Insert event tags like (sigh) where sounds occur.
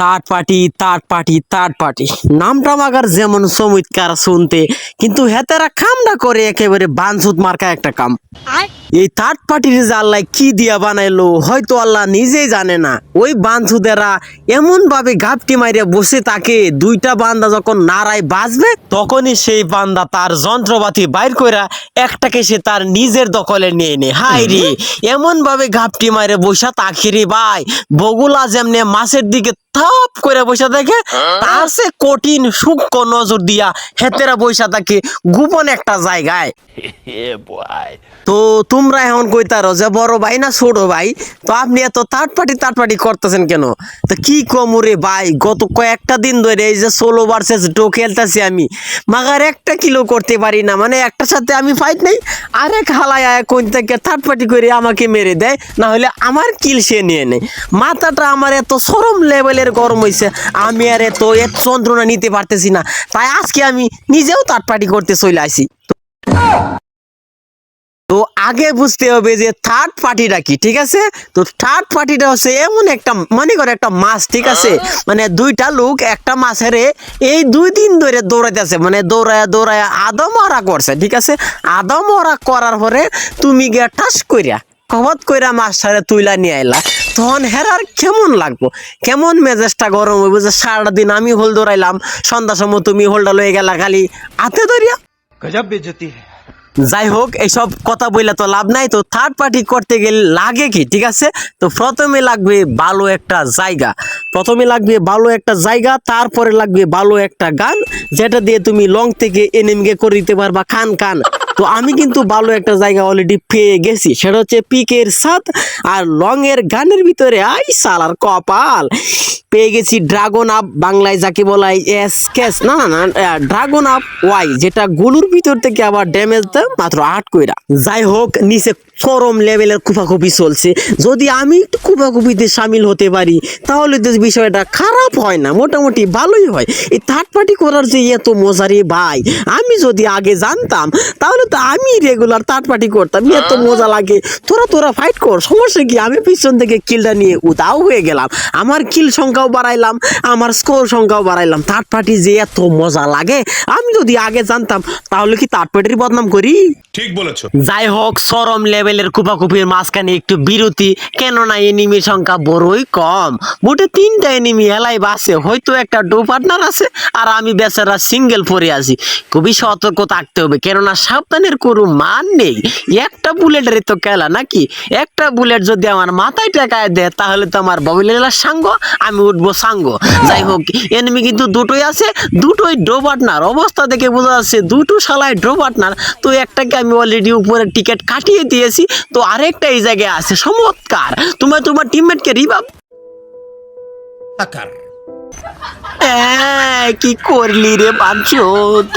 Third party third party third party. নামটা মাগার যেমন চমৎকার শুনতে কিন্তু হেতারা কামটা করে একেবারে বানসুত মার্কা একটা কাম। এই থার্ড পার্টির যে আল্লাহ কি দিয়া বানাইলো হয়তো আল্লাহ নিজেই জানে না। ওই বান্ধুদেরা এমন ভাবে ঘাপটি মারিয়া বসে থাকে দুইটা বান্দা যখন নাড়ায় বাজবে তখনই সেই বান্দা তার যন্ত্রপাতি বাইর কইরা একটাকে সে তার নিজের দখলে নিয়ে নে। হাই রে এমন ভাবে ঘাপটি মারে বসা তাকি রে ভাই। বগুলা যেমনে মাছের দিকে থাপ করে বসে দেখে তার সে কঠিন সূক্ষ্ম নজর দিয়া হেতেরা বসা থাকে গোপন একটা জায়গায়। (laughs) তো তোমরা এখন কইতারো যে বড় ভাই না ছোট ভাই তো আপনি এত করতেছেন কেন? তো কি কম রে ভাই গত কয়েকটা দিন ধরে এই যে সোলো ভার্সেস ডো খেলতেছি আমি মাগার একটা কিলো করতে পারি না মানে একটার সাথে আমি ফাইট নেই আরেক হালায় আয় কোন থেকে থার্ড পার্টি করে আমাকে মেরে দেয় না হলে আমার কিল সে নিয়ে নেয়। মাথাটা আমার এত সরম লেভেলের গরম হয়েছে আমি আর এত এত যন্ত্রণা নিতে পারতেছি না। তাই আজকে আমি নিজেও পার্টি করতে চলে আসি। তো আগে বুঝতে হবে যে থার্ড পার্টিটা কি, ঠিক আছে? তো থার্ড পার্টিটা হচ্ছে এমন একটা, মনে করে একটা মাছ, ঠিক আছে? মানে দুইটা লোক একটা মাছের এই দুই দিন ধরে দৌড়াইতেছে। মানে দৌড়ায় দৌড়ায় আদমরা করছে, ঠিক আছে? আদমরা করার পরে তুমি গিয়ে ঠাস কইরা কবত কইরা মাছ সারে তুইলা নিয়ে আইলা তখন হেরার কেমন লাগবো? কেমন মেজাজটা গরম হইব যে সারাটা দিন আমি হোল দৌড়াইলাম সন্ধ্যা সময় তুমি হোলটা লয়ে গেলা খালি হাতে ধরিয়া। গজব বেজতি যাই হোক এইসব কথা বললে তো লাভ নাই তো থার্ড পার্টি করতে গেলে লাগে কি ঠিক আছে? তো প্রথমে লাগবে ভালো একটা জায়গা। প্রথমে লাগবে ভালো একটা জায়গা তারপরে লাগবে ভালো একটা গান যেটা দিয়ে তুমি লং থেকে এনিমকে করে দিতে পারবা খান খান। তো আমি কিন্তু ভালো একটা জায়গা অলরেডি পেয়ে গেছি। সেটা হচ্ছে পিকের সাথ আর লং এর গানের ভিতরে, আই সালার কপাল। পেয়ে গেছি ড্রাগন আপ বাংলায় যাকে বলা হয় এস ক্যাশ না না ড্রাগন আপ ওয়াই যেটা গুলুর ভিতর থেকে আবার ড্যামেজ দেয় মাত্র আট কইরা। যাই হোক, নিচে চরম লেভেলের কুপাকুপি চলছে। যদি আমি একটু কুপাকুপিতে সামিল হতে পারি, তাহলে তো বিষয়টা খারাপ হয় না, মোটামুটি ভালোই হয়। এই থার্ড পার্টি করার যে এত মজা রে ভাই, আমি যদি আগে জানতাম, তাহলে তো আমি রেগুলার পার্টি করতাম। এত মজা লাগে। তোরা তোরা ফাইট কর। সমস্যা কি? আমি পিছন থেকে কিলটা নিয়ে উদাও হয়ে গেলাম। আমার কিল সংখ্যাও বাড়াইলাম আমার স্কোর সংখ্যাও বাড়াইলাম। থার্ড পার্টি যে এত মজা লাগে আমি যদি আগে জানতাম তাহলে কি থার্ড পার্টির বদনাম করি? ঠিক বলেছ। যাই হোক চরম লেভেলের কুপাকুপির মাঝখানে একটু বিরতি। কেননা এনিমির সংখ্যা বড়ই কম। মোটে তিনটা এনিমি এলাই বাসে হয়তো একটা ডো পার্টনার আছে আর আমি বেচারা সিঙ্গেল পরে আছি। খুবই সতর্ক থাকতে হবে। কেননা সাবধানের কোনো মান নেই। একটা বুলেটের তো খেলা নাকি? একটা বুলেট যদি আমার মাথায় টেকায় দেয় তাহলে তো আমার ববিলেলার সাঙ্গ আমি উঠবো সাঙ্গ। যাই হোক এনিমি কিন্তু দুটোই আছে দুটোই ডো পার্টনার অবস্থা দেখে বোঝা যাচ্ছে দুটো শালায় ড্র পার্টনার তো একটাকে আমি অলরেডি উপরে টিকিট কাটিয়ে দিয়েছি তো আরেকটা এই জায়গায় আছে চমৎকার। তোমার তোমার টিমমেটকে রিভাব কি করলি রে বাঞ্চত?